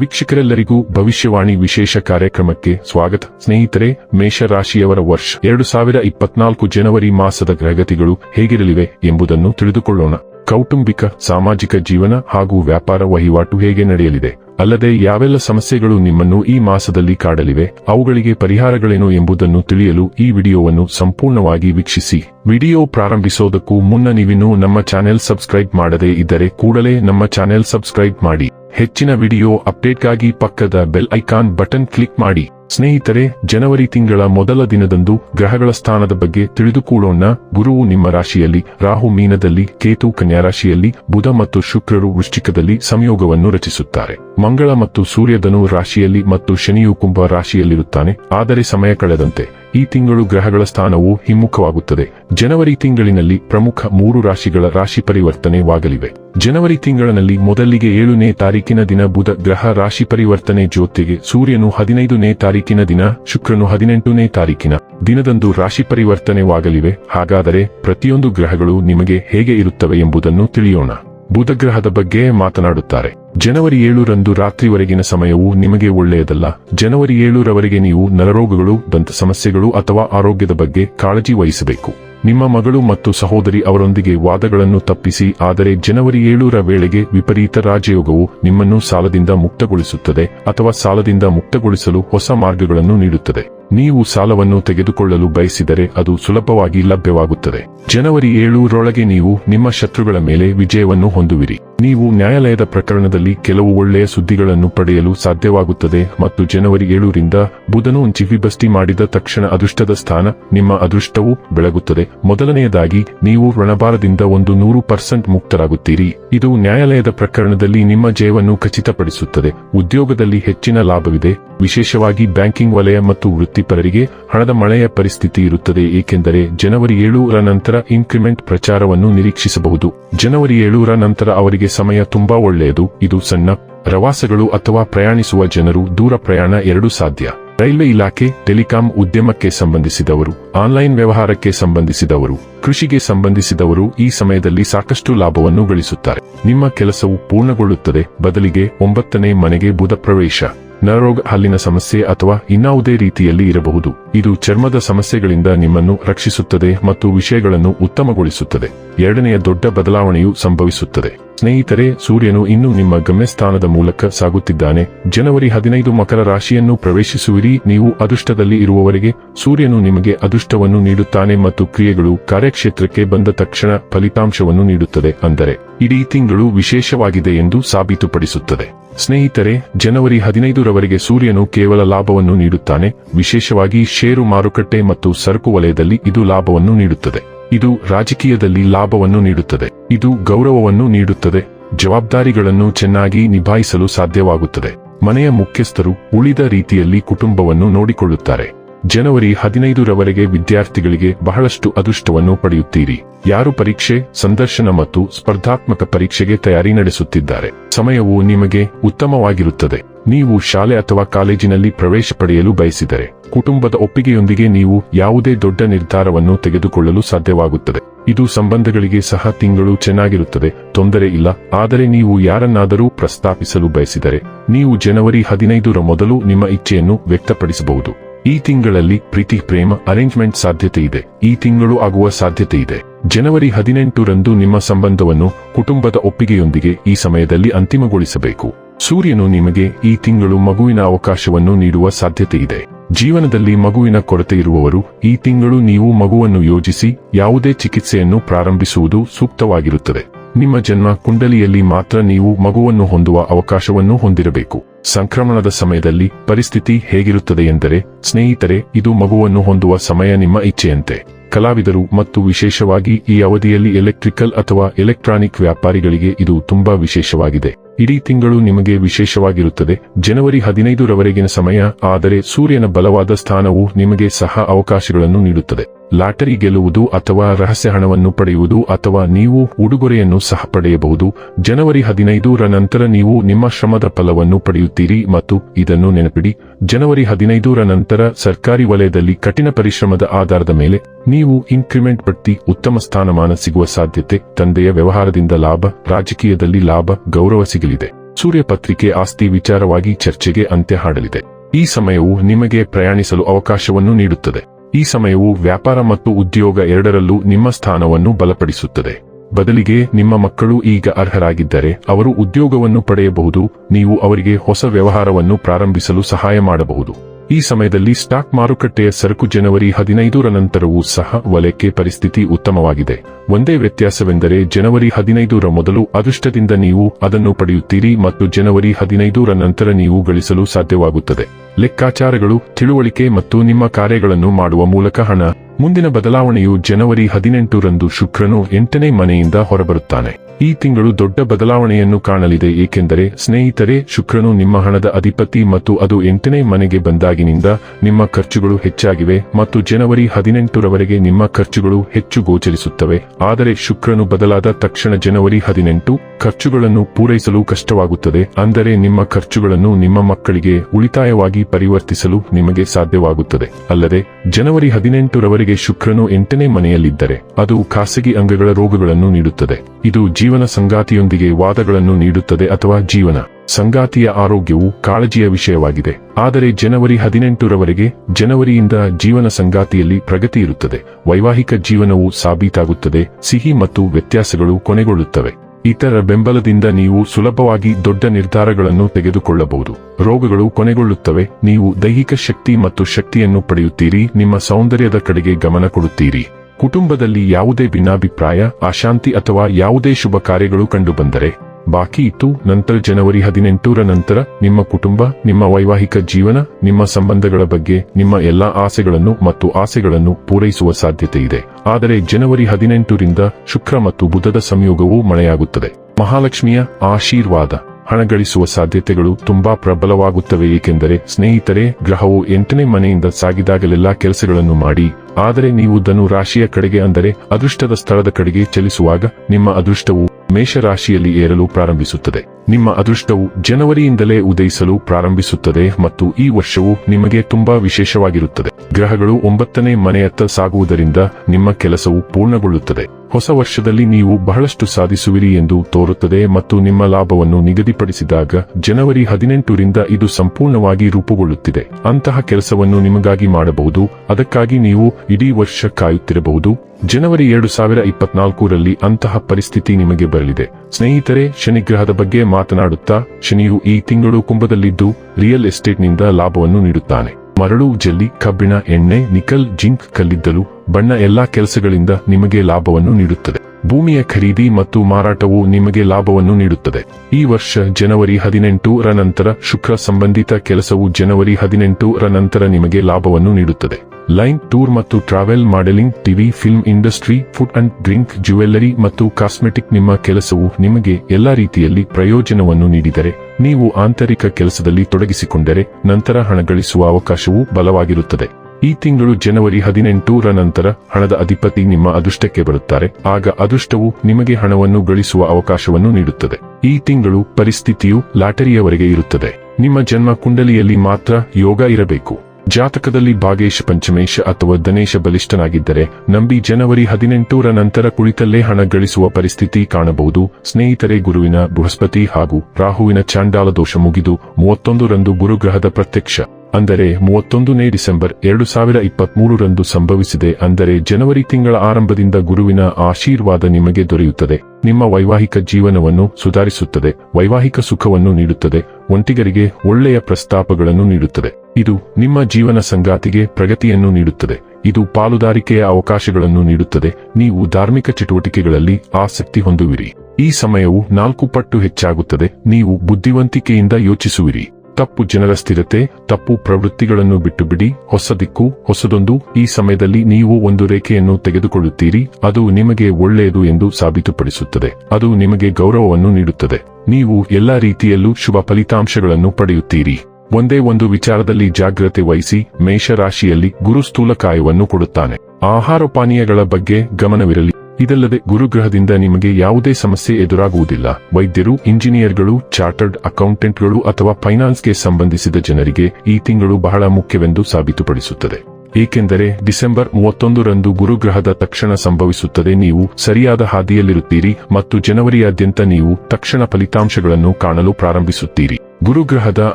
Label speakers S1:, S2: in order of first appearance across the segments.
S1: ವೀಕ್ಷಕರೆಲ್ಲರಿಗೂ ಭವಿಷ್ಯವಾಣಿ ವಿಶೇಷ ಕಾರ್ಯಕ್ರಮಕ್ಕೆ ಸ್ವಾಗತ. ಸ್ನೇಹಿತರೆ, ಮೇಷರಾಶಿಯವರ ವರ್ಷ ಎರಡು ಸಾವಿರ ಇಪ್ಪತ್ನಾಲ್ಕು ಜನವರಿ ಮಾಸದ ಗ್ರಹಗತಿಗಳು ಹೇಗಿರಲಿವೆ ಎಂಬುದನ್ನು ತಿಳಿದುಕೊಳ್ಳೋಣ. ಕೌಟುಂಬಿಕ, ಸಾಮಾಜಿಕ ಜೀವನ ಹಾಗೂ ವ್ಯಾಪಾರ ವಹಿವಾಟು ಹೇಗೆ ನಡೆಯಲಿದೆ? ಅಲ್ಲದೆ ಯಾವೆಲ್ಲ ಸಮಸ್ಯೆಗಳು ನಿಮ್ಮನ್ನು ಈ ಮಾಸದಲ್ಲಿ ಕಾಡಲಿವೆ, ಅವುಗಳಿಗೆ ಪರಿಹಾರಗಳೇನು ಎಂಬುದನ್ನು ತಿಳಿಯಲು ಈ ವಿಡಿಯೋವನ್ನು ಸಂಪೂರ್ಣವಾಗಿ ವೀಕ್ಷಿಸಿ. ವಿಡಿಯೋ ಪ್ರಾರಂಭಿಸೋದಕ್ಕೂ ಮುನ್ನ ನೀವಿನ್ನೂ ನಮ್ಮ ಚಾನೆಲ್ ಸಬ್ಸ್ಕ್ರೈಬ್ ಮಾಡದೇ ಇದ್ದರೆ ಕೂಡಲೇ ನಮ್ಮ ಚಾನೆಲ್ ಸಬ್ಸ್ಕ್ರೈಬ್ ಮಾಡಿ. ಹೆಚ್ಚಿನ ವಿಡಿಯೋ ಅಪ್ಡೇಟ್ಗಾಗಿ ಪಕ್ಕದ ಬೆಲ್ ಐಕಾನ್ ಬಟನ್ ಕ್ಲಿಕ್ ಮಾಡಿ. ಸ್ನೇಹಿತರೆ, ಜನವರಿ ತಿಂಗಳ ಮೊದಲ ದಿನದಂದು ಗ್ರಹಗಳ ಸ್ಥಾನದ ಬಗ್ಗೆ ತಿಳಿದುಕೊಳ್ಳೋಣ. ಗುರುವು ನಿಮ್ಮ ರಾಶಿಯಲ್ಲಿ, ರಾಹು ಮೀನದಲ್ಲಿ, ಕೇತು ಕನ್ಯಾ ರಾಶಿಯಲ್ಲಿ, ಬುಧ ಮತ್ತು ಶುಕ್ರರು ವೃಶ್ಚಿಕದಲ್ಲಿ ಸಂಯೋಗವನ್ನು ರಚಿಸುತ್ತಾರೆ. ಮಂಗಳ ಮತ್ತು ಸೂರ್ಯಧನು ರಾಶಿಯಲ್ಲಿ ಮತ್ತು ಶನಿಯು ಕುಂಭ ರಾಶಿಯಲ್ಲಿರುತ್ತಾನೆ. ಆದರೆ ಸಮಯ ಕಳೆದಂತೆ ಈ ತಿಂಗಳು ಗ್ರಹಗಳ ಸ್ಥಾನವು ಹಿಮ್ಮುಖವಾಗುತ್ತದೆ. ಜನವರಿ ತಿಂಗಳಿನಲ್ಲಿ ಪ್ರಮುಖ ಮೂರು ರಾಶಿಗಳ ರಾಶಿ ಪರಿವರ್ತನೆವಾಗಲಿವೆ. ಜನವರಿ ತಿಂಗಳಿನಲ್ಲಿ ಮೊದಲಿಗೆ ಏಳನೇ ತಾರೀಕಿನ ದಿನ ಬುಧ ಗ್ರಹ ರಾಶಿ ಪರಿವರ್ತನೆ ಜೊತೆಗೆ ಸೂರ್ಯನು ಹದಿನೈದನೇ ತಾರೀಕಿನ ದಿನ, ಶುಕ್ರನು ಹದಿನೆಂಟನೇ ತಾರೀಕಿನ ದಿನದಂದು ರಾಶಿ ಪರಿವರ್ತನೆವಾಗಲಿವೆ. ಹಾಗಾದರೆ ಪ್ರತಿಯೊಂದು ಗ್ರಹಗಳು ನಿಮಗೆ ಹೇಗೆ ಇರುತ್ತವೆ ಎಂಬುದನ್ನು ತಿಳಿಯೋಣ. ಬುಧ ಗ್ರಹದ ಬಗ್ಗೆ ಮಾತನಾಡುತ್ತಾರೆ. ಜನವರಿ ಏಳರಂದು ರಾತ್ರಿವರೆಗಿನ ಸಮಯವು ನಿಮಗೆ ಒಳ್ಳೆಯದಲ್ಲ. ಜನವರಿ ಏಳರವರೆಗೆ ನೀವು ನರರೋಗಗಳು, ದಂತ ಸಮಸ್ಯೆಗಳು ಅಥವಾ ಆರೋಗ್ಯದ ಬಗ್ಗೆ ಕಾಳಜಿ ವಹಿಸಬೇಕು. ನಿಮ್ಮ ಮಗಳು ಮತ್ತು ಸಹೋದರಿ ಅವರೊಂದಿಗೆ ವಾದಗಳನ್ನು ತಪ್ಪಿಸಿ, ಆದರೆ ಜನವರಿ ಏಳರ ವೇಳೆಗೆ ವಿಪರೀತ ರಾಜಯೋಗವು ನಿಮ್ಮನ್ನು ಸಾಲದಿಂದ ಮುಕ್ತಗೊಳಿಸುತ್ತದೆ ಅಥವಾ ಸಾಲದಿಂದ ಮುಕ್ತಗೊಳಿಸಲು ಹೊಸ ಮಾರ್ಗಗಳನ್ನು ನೀಡುತ್ತದೆ. ನೀವು ಸಾಲವನ್ನು ತೆಗೆದುಕೊಳ್ಳಲು ಬಯಸಿದರೆ ಅದು ಸುಲಭವಾಗಿ ಲಭ್ಯವಾಗುತ್ತದೆ. ಜನವರಿ ಏಳರೊಳಗೆ ನೀವು ನಿಮ್ಮ ಶತ್ರುಗಳ ಮೇಲೆ ವಿಜಯವನ್ನು ಹೊಂದುವಿರಿ. ನೀವು ನ್ಯಾಯಾಲಯದ ಪ್ರಕರಣದಲ್ಲಿ ಕೆಲವು ಒಳ್ಳೆಯ ಸುದ್ದಿಗಳನ್ನು ಪಡೆಯಲು ಸಾಧ್ಯವಾಗುತ್ತದೆ ಮತ್ತು ಜನವರಿ ಏಳರಿಂದ ಬುಧನು ಜಿವಿಬಸ್ತಿ ಮಾಡಿದ ತಕ್ಷಣ ಅದೃಷ್ಟದ ಸ್ಥಾನ, ನಿಮ್ಮ ಅದೃಷ್ಟವು ಬೆಳಗುತ್ತದೆ. ಮೊದಲನೆಯದಾಗಿ, ನೀವು ಋಣಭಾರದಿಂದ ಒಂದು ನೂರು ಪರ್ಸೆಂಟ್ ಮುಕ್ತರಾಗುತ್ತೀರಿ. ಇದು ನ್ಯಾಯಾಲಯದ ಪ್ರಕರಣದಲ್ಲಿ ನಿಮ್ಮ ಜಯವನ್ನು ಖಚಿತಪಡಿಸುತ್ತದೆ. ಉದ್ಯೋಗದಲ್ಲಿ ಹೆಚ್ಚಿನ ಲಾಭವಿದೆ. ವಿಶೇಷವಾಗಿ ಬ್ಯಾಂಕಿಂಗ್ ವಲಯ ಮತ್ತು ವೃತ್ತಿಪರರಿಗೆ ಹಣದ ಮಳೆಯ ಪರಿಸ್ಥಿತಿ ಇರುತ್ತದೆ, ಏಕೆಂದರೆ ಜನವರಿ ಏಳೂರ ನಂತರ ಇನ್ಕ್ರಿಮೆಂಟ್ ಪ್ರಚಾರವನ್ನು ನಿರೀಕ್ಷಿಸಬಹುದು. ಜನವರಿ ಏಳೂರ ನಂತರ ಅವರಿಗೆ ಸಮಯ ತುಂಬಾ ಒಳ್ಳೆಯದು. ಇದು ಸಣ್ಣ ಪ್ರವಾಸಗಳು ಅಥವಾ ಪ್ರಯಾಣಿಸುವ ಜನರು ದೂರ ಪ್ರಯಾಣ ಎರಡು ಸಾಧ್ಯ. ರೈಲ್ವೆ ಇಲಾಖೆ, ಟೆಲಿಕಾಂ ಉದ್ಯಮಕ್ಕೆ ಸಂಬಂಧಿಸಿದವರು, ಆನ್ಲೈನ್ ವ್ಯವಹಾರಕ್ಕೆ ಸಂಬಂಧಿಸಿದವರು, ಕೃಷಿಗೆ ಸಂಬಂಧಿಸಿದವರು ಈ ಸಮಯದಲ್ಲಿ ಸಾಕಷ್ಟು ಲಾಭವನ್ನು ಗಳಿಸುತ್ತಾರೆ. ನಿಮ್ಮ ಕೆಲಸವು ಪೂರ್ಣಗೊಳ್ಳುತ್ತದೆ. ಬದಲಿಗೆ ಒಂಬತ್ತನೇ ಮನೆಗೆ ಬುಧ ಪ್ರವೇಶ. ನರರೋಗ ಹಲ್ಲಿನ ಸಮಸ್ಯೆ ಅಥವಾ ಇನ್ನಾವುದೇ ರೀತಿಯಲ್ಲಿ ಇರಬಹುದು. ಇದು ಚರ್ಮದ ಸಮಸ್ಯೆಗಳಿಂದ ನಿಮ್ಮನ್ನು ರಕ್ಷಿಸುತ್ತದೆ ಮತ್ತು ವಿಷಯಗಳನ್ನು ಉತ್ತಮಗೊಳಿಸುತ್ತದೆ. ಎರಡನೆಯ ದೊಡ್ಡ ಬದಲಾವಣೆಯು ಸಂಭವಿಸುತ್ತದೆ. ಸ್ನೇಹಿತರೆ, ಸೂರ್ಯನು ಇನ್ನು ನಿಮ್ಮ ಗಮ್ಯಸ್ಥಾನದ ಮೂಲಕ ಸಾಗುತ್ತಿದ್ದಾನೆ. ಜನವರಿ ಹದಿನೈದು ಮಕರ ರಾಶಿಯನ್ನು ಪ್ರವೇಶಿಸುವಿರಿ. ನೀವು ಅದೃಷ್ಟದಲ್ಲಿ ಇರುವವರೆಗೆ ಸೂರ್ಯನು ನಿಮಗೆ ಅದೃಷ್ಟವನ್ನು ನೀಡುತ್ತಾನೆ ಮತ್ತು ಕ್ರಿಯೆಗಳು ಕಾರ್ಯಕ್ಷೇತ್ರಕ್ಕೆ ಬಂದ ತಕ್ಷಣ ಫಲಿತಾಂಶವನ್ನು ನೀಡುತ್ತದೆ ಅಂದರೆ ಇಡೀ ತಿಂಗಳು ವಿಶೇಷವಾಗಿದೆ ಎಂದು ಸಾಬೀತುಪಡಿಸುತ್ತದೆ. ಸ್ನೇಹಿತರೆ, ಜನವರಿ ಹದಿನೈದರವರೆಗೆ ಸೂರ್ಯನು ಕೇವಲ ಲಾಭವನ್ನು ನೀಡುತ್ತಾನೆ. ವಿಶೇಷವಾಗಿ ಷೇರು ಮಾರುಕಟ್ಟೆ ಮತ್ತು ಸರಕು ವಲಯದಲ್ಲಿ ಇದು ಲಾಭವನ್ನು ನೀಡುತ್ತದೆ. ಇದು ರಾಜಕೀಯದಲ್ಲಿ ಲಾಭವನ್ನು ನೀಡುತ್ತದೆ. ಇದು ಗೌರವವನ್ನು ನೀಡುತ್ತದೆ. ಜವಾಬ್ದಾರಿಗಳನ್ನು ಚೆನ್ನಾಗಿ ನಿಭಾಯಿಸಲು ಸಾಧ್ಯವಾಗುತ್ತದೆ. ಮನೆಯ ಮುಖ್ಯಸ್ಥರು ಉಳಿದ ರೀತಿಯಲ್ಲಿ ಕುಟುಂಬವನ್ನು ನೋಡಿಕೊಳ್ಳುತ್ತಾರೆ. ಜನವರಿ ಹದಿನೈದರವರೆಗೆ ವಿದ್ಯಾರ್ಥಿಗಳಿಗೆ ಬಹಳಷ್ಟು ಅದೃಷ್ಟವನ್ನು ಪಡೆಯುತ್ತೀರಿ. ಯಾರು ಪರೀಕ್ಷೆ, ಸಂದರ್ಶನ ಮತ್ತು ಸ್ಪರ್ಧಾತ್ಮಕ ಪರೀಕ್ಷೆಗೆ ತಯಾರಿ ನಡೆಸುತ್ತಿದ್ದಾರೆ? ಸಮಯವು ನಿಮಗೆ ಉತ್ತಮವಾಗಿರುತ್ತದೆ. ನೀವು ಶಾಲೆ ಅಥವಾ ಕಾಲೇಜಿನಲ್ಲಿ ಪ್ರವೇಶ ಪಡೆಯಲು ಬಯಸಿದರೆ, ಕುಟುಂಬದ ಒಪ್ಪಿಗೆಯೊಂದಿಗೆ ನೀವು ಯಾವುದೇ ದೊಡ್ಡ ನಿರ್ಧಾರವನ್ನು ತೆಗೆದುಕೊಳ್ಳಲು ಸಾಧ್ಯವಾಗುತ್ತದೆ. ಇದು ಸಂಬಂಧಗಳಿಗೆ ಸಹ ತಿಂಗಳು ಚೆನ್ನಾಗಿರುತ್ತದೆ, ತೊಂದರೆ ಇಲ್ಲ, ಆದರೆ ನೀವು ಯಾರನ್ನಾದರೂ ಪ್ರಸ್ತಾಪಿಸಲು ಬಯಸಿದರೆ, ನೀವು ಜನವರಿ ಹದಿನೈದರ ಮೊದಲು ನಿಮ್ಮ ಇಚ್ಛೆಯನ್ನು ವ್ಯಕ್ತಪಡಿಸಬಹುದು. ಈ ತಿಂಗಳಲ್ಲಿ ಪ್ರೀತಿ, ಪ್ರೇಮ, ಅರೇಂಜ್ಮೆಂಟ್ ಸಾಧ್ಯತೆ ಇದೆ. ಈ ತಿಂಗಳು ಆಗುವ ಸಾಧ್ಯತೆ ಇದೆ. ಜನವರಿ ಹದಿನೆಂಟರಂದು ನಿಮ್ಮ ಸಂಬಂಧವನ್ನು ಕುಟುಂಬದ ಒಪ್ಪಿಗೆಯೊಂದಿಗೆ ಈ ಸಮಯದಲ್ಲಿ ಅಂತಿಮಗೊಳಿಸಬೇಕು. ಸೂರ್ಯನು ನಿಮಗೆ ಈ ತಿಂಗಳು ಮಗುವಿನ ಅವಕಾಶವನ್ನು ನೀಡುವ ಸಾಧ್ಯತೆ ಇದೆ ಜೀವನದಲ್ಲಿ ಮಗುವಿನ ಕೊರತೆ ಇರುವವರು, ಈ ತಿಂಗಳು ನೀವು ಮಗುವನ್ನು ಯೋಜಿಸಿ ಯಾವುದೇ ಚಿಕಿತ್ಸೆಯನ್ನು ಪ್ರಾರಂಭಿಸುವುದು ಸೂಕ್ತವಾಗಿರುತ್ತದೆ. ನಿಮ್ಮ ಜನ್ಮ ಕುಂಡಲಿಯಲ್ಲಿ ಮಾತ್ರ ನೀವು ಮಗುವನ್ನು ಹೊಂದುವ ಅವಕಾಶವನ್ನು ಹೊಂದಿರಬೇಕು. ಸಂಕ್ರಮಣದ ಸಮಯದಲ್ಲಿ ಪರಿಸ್ಥಿತಿ ಹೇಗಿರುತ್ತದೆ ಎಂದರೆ, ಸ್ನೇಹಿತರೆ, ಇದು ಮಗುವನ್ನು ಹೊಂದುವ ಸಮಯ ನಿಮ್ಮ ಇಚ್ಛೆಯಂತೆ. ಕಲಾವಿದರು ಮತ್ತು ವಿಶೇಷವಾಗಿ ಈ ಅವಧಿಯಲ್ಲಿ ಎಲೆಕ್ಟ್ರಿಕಲ್ ಅಥವಾ ಎಲೆಕ್ಟ್ರಾನಿಕ್ ವ್ಯಾಪಾರಿಗಳಿಗೆ ಇದು ತುಂಬಾ ವಿಶೇಷವಾಗಿದೆ. ಇಡೀ ತಿಂಗಳು ನಿಮಗೆ ವಿಶೇಷವಾಗಿರುತ್ತದೆ. ಜನವರಿ ಹದಿನೈದರವರೆಗಿನ ಸಮಯ, ಆದರೆ ಸೂರ್ಯನ ಬಲವಾದ ಸ್ಥಾನವು ನಿಮಗೆ ಸಹ ಅವಕಾಶಗಳನ್ನು ನೀಡುತ್ತದೆ. ಲಾಟರಿ ಗೆಲ್ಲುವುದು ಅಥವಾ ರಹಸ್ಯ ಹಣವನ್ನು ಪಡೆಯುವುದು ಅಥವಾ ನೀವು ಉಡುಗೊರೆಯನ್ನು ಸಹ ಪಡೆಯಬಹುದು. ಜನವರಿ ಹದಿನೈದರ ನಂತರ ನೀವು ನಿಮ್ಮ ಶ್ರಮದ ಫಲವನ್ನು ಪಡೆಯುತ್ತೀರಿ ಮತ್ತು ಇದನ್ನು ನೆನಪಿಡಿ. ಜನವರಿ ಹದಿನೈದರ ನಂತರ ಸರ್ಕಾರಿ ವಲಯದಲ್ಲಿ ಕಠಿಣ ಪರಿಶ್ರಮದ ಆಧಾರದ ಮೇಲೆ ನೀವು ಇನ್ಕ್ರಿಮೆಂಟ್ ಬಡ್ತಿ ಉತ್ತಮ ಸ್ಥಾನಮಾನ ಸಿಗುವ ಸಾಧ್ಯತೆ, ತಂದೆಯ ವ್ಯವಹಾರದಿಂದ ಲಾಭ, ರಾಜಕೀಯದಲ್ಲಿ ಲಾಭ, ಗೌರವ ಸಿಗಲಿದೆ. ಸೂರ್ಯಪತ್ರಿಕೆ ಆಸ್ತಿ ವಿಚಾರವಾಗಿ ಚರ್ಚೆಗೆ ಅಂತ್ಯ ಹಾಡಲಿದೆ. ಈ ಸಮಯವು ನಿಮಗೆ ಪ್ರಯಾಣಿಸಲು ಅವಕಾಶವನ್ನು ನೀಡುತ್ತದೆ. ಈ ಸಮಯವು ವ್ಯಾಪಾರ ಮತ್ತು ಉದ್ಯೋಗ ಎರಡರಲ್ಲೂ ನಿಮ್ಮ ಸ್ಥಾನವನ್ನು ಬಲಪಡಿಸುತ್ತದೆ. ಬದಲಿಗೆ ನಿಮ್ಮ ಮಕ್ಕಳು ಈಗ ಅರ್ಹರಾಗಿದ್ದರೆ ಅವರು ಉದ್ಯೋಗವನ್ನು ಪಡೆಯಬಹುದು, ನೀವು ಅವರಿಗೆ ಹೊಸ ವ್ಯವಹಾರವನ್ನು ಪ್ರಾರಂಭಿಸಲು ಸಹಾಯ ಮಾಡಬಹುದು. ಈ ಸಮಯದಲ್ಲಿ ಸ್ಟಾಕ್ ಮಾರುಕಟ್ಟೆಯ ಸರಕು ಜನವರಿ ಹದಿನೈದರ ನಂತರವೂ ಸಹ ವಲಯಕ್ಕೆ ಪರಿಸ್ಥಿತಿ ಉತ್ತಮವಾಗಿದೆ. ಒಂದೇ ವ್ಯತ್ಯಾಸವೆಂದರೆ ಜನವರಿ ಹದಿನೈದರ ಮೊದಲು ಅದೃಷ್ಟದಿಂದ ನೀವು ಅದನ್ನು ಪಡೆಯುತ್ತೀರಿ ಮತ್ತು ಜನವರಿ ಹದಿನೈದರ ನಂತರ ನೀವು ಗಳಿಸಲು ಸಾಧ್ಯವಾಗುತ್ತದೆ. ಲೆಕ್ಕಾಚಾರಗಳು, ತಿಳುವಳಿಕೆ ಮತ್ತು ನಿಮ್ಮ ಕಾರ್ಯಗಳನ್ನು ಮಾಡುವ ಮೂಲಕ ಹಣ ಮುಂದಿನ ಬದಲಾವಣೆಯು ಜನವರಿ ಹದಿನೆಂಟರಂದು ಶುಕ್ರನು ಎಂಟನೇ ಮನೆಯಿಂದ ಹೊರಬರುತ್ತಾನೆ. ಈ ತಿಂಗಳು ದೊಡ್ಡ ಬದಲಾವಣೆಯನ್ನು ಕಾಣಲಿದೆ, ಏಕೆಂದರೆ ಸ್ನೇಹಿತರೆ, ಶುಕ್ರನು ನಿಮ್ಮ ಹಣದ ಅಧಿಪತಿ ಮತ್ತು ಅದು ಎಂಟನೇ ಮನೆಗೆ ಬಂದಾಗಿನಿಂದ ನಿಮ್ಮ ಖರ್ಚುಗಳು ಹೆಚ್ಚಾಗಿವೆ ಮತ್ತು ಜನವರಿ ಹದಿನೆಂಟರವರೆಗೆ ನಿಮ್ಮ ಖರ್ಚುಗಳು ಹೆಚ್ಚು ಗೋಚರಿಸುತ್ತವೆ. ಆದರೆ ಶುಕ್ರನು ಬದಲಾದ ತಕ್ಷಣ ಜನವರಿ ಹದಿನೆಂಟು ಖರ್ಚುಗಳನ್ನು ಪೂರೈಸಲು ಕಷ್ಟವಾಗುತ್ತದೆ, ಅಂದರೆ ನಿಮ್ಮ ಖರ್ಚುಗಳನ್ನು ನಿಮ್ಮ ಮಕ್ಕಳಿಗೆ ಉಳಿತಾಯವಾಗಿ ಪರಿವರ್ತಿಸಲು ನಿಮಗೆ ಸಾಧ್ಯವಾಗುತ್ತದೆ. ಅಲ್ಲದೆ, ಜನವರಿ ಹದಿನೆಂಟರವರೆಗೆ ಶುಕ್ರನು ಎಂಟನೇ ಮನೆಯಲ್ಲಿದ್ದರೆ ಅದು ಖಾಸಗಿ ಅಂಗಗಳ ರೋಗಗಳನ್ನು ನೀಡುತ್ತದೆ. ಇದು ಜೀವನ ಸಂಗಾತಿಯೊಂದಿಗೆ ವಾದಗಳನ್ನು ನೀಡುತ್ತದೆ ಅಥವಾ ಜೀವನ ಸಂಗಾತಿಯ ಆರೋಗ್ಯವು ಕಾಳಜಿಯ ವಿಷಯವಾಗಿದೆ. ಆದರೆ ಜನವರಿ ಹದಿನೆಂಟರವರೆಗೆ ಜನವರಿಯಿಂದ ಜೀವನ ಸಂಗಾತಿಯಲ್ಲಿ ಪ್ರಗತಿ ಇರುತ್ತದೆ. ವೈವಾಹಿಕ ಜೀವನವು ಸಾಬೀತಾಗುತ್ತದೆ. ಸಿಹಿ ಮತ್ತು ವ್ಯತ್ಯಾಸಗಳು ಕೊನೆಗೊಳ್ಳುತ್ತವೆ. ಇತರ ಬೆಂಬಲದಿಂದ ನೀವು ಸುಲಭವಾಗಿ ದೊಡ್ಡ ನಿರ್ಧಾರಗಳನ್ನು ತೆಗೆದುಕೊಳ್ಳಬಹುದು. ರೋಗಗಳು ಕೊನೆಗೊಳ್ಳುತ್ತವೆ. ನೀವು ದೈಹಿಕ ಶಕ್ತಿ ಮತ್ತು ಶಕ್ತಿಯನ್ನು ಪಡೆಯುತ್ತೀರಿ. ನಿಮ್ಮ ಸೌಂದರ್ಯದ ಕಡೆಗೆ ಗಮನ ಕೊಡುತ್ತೀರಿ. ಕುಟುಂಬದಲ್ಲಿ ಯಾವುದೇ ಭಿನ್ನಾಭಿಪ್ರಾಯ, ಅಶಾಂತಿ ಅಥವಾ ಯಾವುದೇ ಶುಭ ಕಾರ್ಯಗಳು ಕಂಡುಬಂದರೆ ಬಾಕಿ ಇತ್ತು ನಂತರ ಜನವರಿ ಹದಿನೆಂಟರ ನಂತರ ನಿಮ್ಮ ಕುಟುಂಬ, ನಿಮ್ಮ ವೈವಾಹಿಕ ಜೀವನ, ನಿಮ್ಮ ಸಂಬಂಧಗಳ ಬಗ್ಗೆ, ನಿಮ್ಮ ಎಲ್ಲಾ ಆಸೆಗಳನ್ನು ಮತ್ತು ಆಸೆಗಳನ್ನು ಪೂರೈಸುವ ಸಾಧ್ಯತೆ ಇದೆ. ಆದರೆ ಜನವರಿ ಹದಿನೆಂಟರಿಂದ ಶುಕ್ರ ಮತ್ತು ಬುಧದ ಸಂಯೋಗವು ಮಳೆಯಾಗುತ್ತದೆ. ಮಹಾಲಕ್ಷ್ಮಿಯ ಆಶೀರ್ವಾದ ಹಣ ಗಳಿಸುವ ಸಾಧ್ಯತೆಗಳು ತುಂಬಾ ಪ್ರಬಲವಾಗುತ್ತವೆ, ಏಕೆಂದರೆ ಸ್ನೇಹಿತರೆ, ಗ್ರಹವು ಎಂಟನೇ ಮನೆಯಿಂದ ಸಾಗಿದಾಗಲೆಲ್ಲ ಕೆಲಸಗಳನ್ನು ಮಾಡಿ, ಆದರೆ ನೀವು ಧನು ರಾಶಿಯ ಕಡೆಗೆ ಅಂದರೆ ಅದೃಷ್ಟದ ಸ್ಥಳದ ಕಡೆಗೆ ಚಲಿಸುವಾಗ ನಿಮ್ಮ ಅದೃಷ್ಟವು ಮೇಷರಾಶಿಯಲ್ಲಿ ಏರಲು ಪ್ರಾರಂಭಿಸುತ್ತದೆ. ನಿಮ್ಮ ಅದೃಷ್ಟವು ಜನವರಿಯಿಂದಲೇ ಉದಯಿಸಲು ಪ್ರಾರಂಭಿಸುತ್ತದೆ ಮತ್ತು ಈ ವರ್ಷವು ನಿಮಗೆ ತುಂಬಾ ವಿಶೇಷವಾಗಿರುತ್ತದೆ. ಗ್ರಹಗಳು ಒಂಬತ್ತನೇ ಮನೆಯತ್ತ ಸಾಗುವುದರಿಂದ ನಿಮ್ಮ ಕೆಲಸವು ಪೂರ್ಣಗೊಳ್ಳುತ್ತದೆ. ಹೊಸ ವರ್ಷದಲ್ಲಿ ನೀವು ಬಹಳಷ್ಟು ಸಾಧಿಸುವಿರಿ ಎಂದು ತೋರುತ್ತದೆ ಮತ್ತು ನಿಮ್ಮ ಲಾಭವನ್ನು ನಿಗದಿಪಡಿಸಿದಾಗ ಜನವರಿ ಹದಿನೆಂಟರಿಂದ ಇದು ಸಂಪೂರ್ಣವಾಗಿ ರೂಪುಗೊಳ್ಳುತ್ತಿದೆ. ಅಂತಹ ಕೆಲಸವನ್ನು ನಿಮಗಾಗಿ ಮಾಡಬಹುದು. ಅದಕ್ಕಾಗಿ ನೀವು ಇಡೀ ವರ್ಷ ಕಾಯುತ್ತಿರಬಹುದು. ಜನವರಿ ಎರಡು ಸಾವಿರ ಇಪ್ಪತ್ನಾಲ್ಕರಲ್ಲಿ ಅಂತಹ ಪರಿಸ್ಥಿತಿ ನಿಮಗೆ ಬರಲಿದೆ. ಸ್ನೇಹಿತರೆ, ಶನಿಗ್ರಹದ ಬಗ್ಗೆ ಮಾತನಾಡುತ್ತಾ ಶನಿಯು ಈ ತಿಂಗಳು ಕುಂಭದಲ್ಲಿದ್ದು ರಿಯಲ್ ಎಸ್ಟೇಟ್ನಿಂದ ಲಾಭವನ್ನು ನೀಡುತ್ತಾನೆ. ಮರಳು, ಜಲ್ಲಿ, ಕಬ್ಬಿಣ, ಎಣ್ಣೆ, ನಿಕಲ್, ಜಿಂಕ್ ಕಲ್ಲಿದ್ದಲು, ಬಣ್ಣ ಎಲ್ಲಾ ಕೆಲಸಗಳಿಂದ ನಿಮಗೆ ಲಾಭವನ್ನು ನೀಡುತ್ತದೆ. ಭೂಮಿಯ ಖರೀದಿ ಮತ್ತು ಮಾರಾಟವು ನಿಮಗೆ ಲಾಭವನ್ನು ನೀಡುತ್ತದೆ. ಈ ವರ್ಷ ಜನವರಿ ಹದಿನೆಂಟು ರ ನಂತರ ಶುಕ್ರ ಸಂಬಂಧಿತ ಕೆಲಸವು ಜನವರಿ ಹದಿನೆಂಟು ರ ನಂತರ ನಿಮಗೆ ಲಾಭವನ್ನು ನೀಡುತ್ತದೆ. ಲೈನ್ ಟೂರ್ ಮತ್ತು travel modelling, TV, film industry, food and drink, jewellery ಮತ್ತು ಕಾಸ್ಮೆಟಿಕ್ ನಿಮ್ಮ ಕೆಲಸವು ನಿಮಗೆ ಎಲ್ಲಾ ರೀತಿಯಲ್ಲಿ ಪ್ರಯೋಜನವನ್ನು ನೀಡಿದರೆ, ನೀವು ಆಂತರಿಕ ಕೆಲಸದಲ್ಲಿ ತೊಡಗಿಸಿಕೊಂಡರೆ, ನಂತರ ಹಣ ಗಳಿಸುವ ಅವಕಾಶವು ಬಲವಾಗಿರುತ್ತದೆ. ಈ ತಿಂಗಳು ಜನವರಿ ಹದಿನೆಂಟು ರ ನಂತರ ಹಣದ ಅಧಿಪತಿ ನಿಮ್ಮ ಅದೃಷ್ಟಕ್ಕೆ ಬರುತ್ತಾರೆ. ಆಗ ಅದೃಷ್ಟವು ನಿಮಗೆ ಹಣವನ್ನು ಗಳಿಸುವ ಅವಕಾಶವನ್ನು ನೀಡುತ್ತದೆ. ಈ ತಿಂಗಳು ಪರಿಸ್ಥಿತಿಯು ಲಾಟರಿಯವರೆಗೆ ಇರುತ್ತದೆ. ನಿಮ್ಮ ಜನ್ಮ ಕುಂಡಲಿಯಲ್ಲಿ ಮಾತ್ರ ಯೋಗ ಇರಬೇಕು. ಜಾತಕದಲ್ಲಿ ಭಾಗೇಶ್ ಪಂಚಮೇಶ ಅಥವಾ ದನೇಶ ಬಲಿಷ್ಠನಾಗಿದ್ದರೆ ನಂಬಿ ಜನವರಿ ಹದಿನೆಂಟರ ನಂತರ ಕುಳಿತಲ್ಲೇ ಹಣ ಗಳಿಸುವ ಪರಿಸ್ಥಿತಿ ಕಾಣಬಹುದು. ಸ್ನೇಹಿತರೆ, ಗುರುವಿನ ಬೃಹಸ್ಪತಿ ಹಾಗೂ ರಾಹುವಿನ ಚಾಂಡಾಲ ದೋಷ ಮುಗಿದು ಮೂವತ್ತೊಂದರಂದು ಗುರುಗ್ರಹದ ಪ್ರತ್ಯಕ್ಷ ಅಂದರೆ ಮೂವತ್ತೊಂದನೇ ಡಿಸೆಂಬರ್ ಎರಡು ಸಾವಿರ ಇಪ್ಪತ್ಮೂರರಂದು ಸಂಭವಿಸಿದೆ ಅಂದರೆ ಜನವರಿ ತಿಂಗಳ ಆರಂಭದಿಂದ ಗುರುವಿನ ಆಶೀರ್ವಾದ ನಿಮಗೆ ದೊರೆಯುತ್ತದೆ. ನಿಮ್ಮ ವೈವಾಹಿಕ ಜೀವನವನ್ನು ಸುಧಾರಿಸುತ್ತದೆ, ವೈವಾಹಿಕ ಸುಖವನ್ನು ನೀಡುತ್ತದೆ, ಒಂಟಿಗರಿಗೆ ಒಳ್ಳೆಯ ಪ್ರಸ್ತಾಪಗಳನ್ನು ನೀಡುತ್ತದೆ. ಇದು ನಿಮ್ಮ ಜೀವನ ಸಂಗಾತಿಗೆ ಪ್ರಗತಿಯನ್ನು ನೀಡುತ್ತದೆ, ಇದು ಪಾಲುದಾರಿಕೆಯ ಅವಕಾಶಗಳನ್ನು ನೀಡುತ್ತದೆ, ನೀವು ಧಾರ್ಮಿಕ ಚಟುವಟಿಕೆಗಳಲ್ಲಿ ಆಸಕ್ತಿ ಹೊಂದುವಿರಿ. ಈ ಸಮಯವು ನಾಲ್ಕು ಪಟ್ಟು ಹೆಚ್ಚಾಗುತ್ತದೆ, ನೀವು ಬುದ್ಧಿವಂತಿಕೆಯಿಂದ ಯೋಚಿಸುವಿರಿ. ತಪ್ಪು ಜನರ ಸ್ಥಿರತೆ, ತಪ್ಪು ಪ್ರವೃತ್ತಿಗಳನ್ನು ಬಿಟ್ಟು ಬಿಡಿ ಹೊಸ ದಿಕ್ಕು, ಹೊಸದೊಂದು, ಈ ಸಮಯದಲ್ಲಿ ನೀವು ಒಂದು ರೇಖೆಯನ್ನು ತೆಗೆದುಕೊಳ್ಳುತ್ತೀರಿ, ಅದು ನಿಮಗೆ ಒಳ್ಳೆಯದು ಎಂದು ಸಾಬೀತುಪಡಿಸುತ್ತದೆ, ಅದು ನಿಮಗೆ ಗೌರವವನ್ನು ನೀಡುತ್ತದೆ. ನೀವು ಎಲ್ಲಾ ರೀತಿಯಲ್ಲೂ ಶುಭ ಫಲಿತಾಂಶಗಳನ್ನು ಪಡೆಯುತ್ತೀರಿ. ಒಂದೇ ಒಂದು ವಿಚಾರದಲ್ಲಿ ಜಾಗ್ರತೆ ವಹಿಸಿ, ಮೇಷರಾಶಿಯಲ್ಲಿ ಗುರು ಸ್ಥೂಲಕಾಯವನ್ನು ಕೊಡುತ್ತಾನೆ. ಆಹಾರ ಪಾನೀಯಗಳ ಬಗ್ಗೆ ಗಮನವಿರಲಿ. ಇದಲ್ಲದೆ ಗುರುಗ್ರಹದಿಂದ ನಿಮಗೆ ಯಾವುದೇ ಸಮಸ್ಯೆ ಎದುರಾಗುವುದಿಲ್ಲ. ವೈದ್ಯರು, ಇಂಜಿನಿಯರ್ಗಳು, ಚಾರ್ಟರ್ಡ್ ಅಕೌಂಟೆಂಟ್ಗಳು ಅಥವಾ ಫೈನಾನ್ಸ್ಗೆ ಸಂಬಂಧಿಸಿದ ಜನರಿಗೆ ಈ ತಿಂಗಳು ಬಹಳ ಮುಖ್ಯವೆಂದು ಸಾಬೀತುಪಡಿಸುತ್ತದೆ. ಏಕೆಂದರೆ ಡಿಸೆಂಬರ್ ಮೂವತ್ತೊಂದರಂದು ಗುರುಗ್ರಹದ ತಕ್ಷಣ ಸಂಭವಿಸುತ್ತದೆ. ನೀವು ಸರಿಯಾದ ಹಾದಿಯಲ್ಲಿರುತ್ತೀರಿ ಮತ್ತು ಜನವರಿಯಾದ್ಯಂತ ನೀವು ತಕ್ಷಣ ಫಲಿತಾಂಶಗಳನ್ನು ಕಾಣಲು ಪ್ರಾರಂಭಿಸುತ್ತೀರಿ. ಗುರುಗ್ರಹದ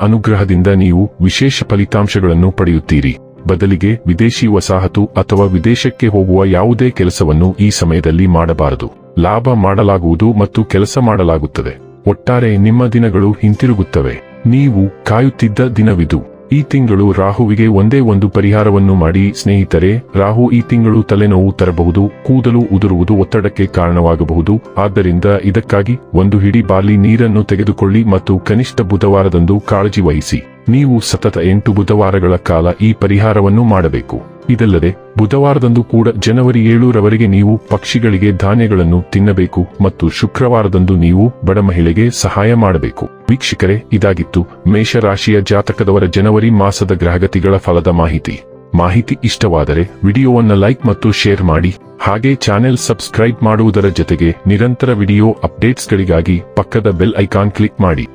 S1: ಅನುಗ್ರಹದಿಂದ ನೀವು ವಿಶೇಷ ಫಲಿತಾಂಶಗಳನ್ನು ಪಡೆಯುತ್ತೀರಿ. ಬದಲಿಗೆ ವಿದೇಶಿ ವಸಾಹತು ಅಥವಾ ವಿದೇಶಕ್ಕೆ ಹೋಗುವ ಯಾವುದೇ ಕೆಲಸವನ್ನು ಈ ಸಮಯದಲ್ಲಿ ಮಾಡಬಾರದು. ಲಾಭ ಮಾಡಲಾಗುವುದು ಮತ್ತು ಕೆಲಸ ಮಾಡಲಾಗುತ್ತದೆ. ಒಟ್ಟಾರೆ ನಿಮ್ಮ ದಿನಗಳು ಹಿಂತಿರುಗುತ್ತವೆ. ನೀವು ಕಾಯುತ್ತಿದ್ದ ದಿನವಿದು. ಈ ತಿಂಗಳು ರಾಹುವಿಗೆ ಒಂದೇ ಒಂದು ಪರಿಹಾರವನ್ನು ಮಾಡಿ, ಸ್ನೇಹಿತರೆ, ರಾಹು ಈ ತಿಂಗಳು ತಲೆನೋವು ತರಬಹುದು, ಕೂದಲು ಉದುರುವುದು ಒತ್ತಡಕ್ಕೆ ಕಾರಣವಾಗಬಹುದು, ಆದ್ದರಿಂದ ಇದಕ್ಕಾಗಿ ಒಂದು ಹಿಡಿ ಬಾಲಿ ನೀರನ್ನು ತೆಗೆದುಕೊಳ್ಳಿ ಮತ್ತು ಕನಿಷ್ಠ ಬುಧವಾರದಂದು ಕಾಳಜಿ ವಹಿಸಿ. ನೀವು ಸತತ ಎಂಟು ಬುಧವಾರಗಳ ಕಾಲ ಈ ಪರಿಹಾರವನ್ನು ಮಾಡಬೇಕು. ಇದಲ್ಲದೆ, ಬುಧವಾರದಂದು ಕೂಡ ಜನವರಿ ಏಳರವರೆಗೆ ನೀವು ಪಕ್ಷಿಗಳಿಗೆ ಧಾನ್ಯಗಳನ್ನು ತಿನ್ನಬೇಕು ಮತ್ತು ಶುಕ್ರವಾರದಂದು ನೀವು ಬಡ ಮಹಿಳೆಗೆ ಸಹಾಯ ಮಾಡಬೇಕು. ವೀಕ್ಷಕರೇ, ಇದಾಗಿತ್ತು ಮೇಷರಾಶಿಯ ಜಾತಕದವರ ಜನವರಿ ಮಾಸದ ಗ್ರಹಗತಿಗಳ ಫಲದ ಮಾಹಿತಿ. ಮಾಹಿತಿ ಇಷ್ಟವಾದರೆ ವಿಡಿಯೋವನ್ನು ಲೈಕ್ ಮತ್ತು ಶೇರ್ ಮಾಡಿ. ಹಾಗೆ ಚಾನೆಲ್ ಸಬ್ಸ್ಕ್ರೈಬ್ ಮಾಡುವುದರ ಜೊತೆಗೆ ನಿರಂತರ ವಿಡಿಯೋ ಅಪ್ಡೇಟ್ಸ್ಗಳಿಗಾಗಿ ಪಕ್ಕದ ಬೆಲ್ ಐಕಾನ್ ಕ್ಲಿಕ್ ಮಾಡಿ.